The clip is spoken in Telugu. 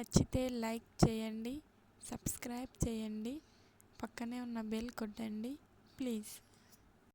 నచ్చితే లైక్ చేయండి సబ్స్క్రైబ్ చేయండి పక్కనే ఉన్న బెల్ కొట్టండి ప్లీజ్.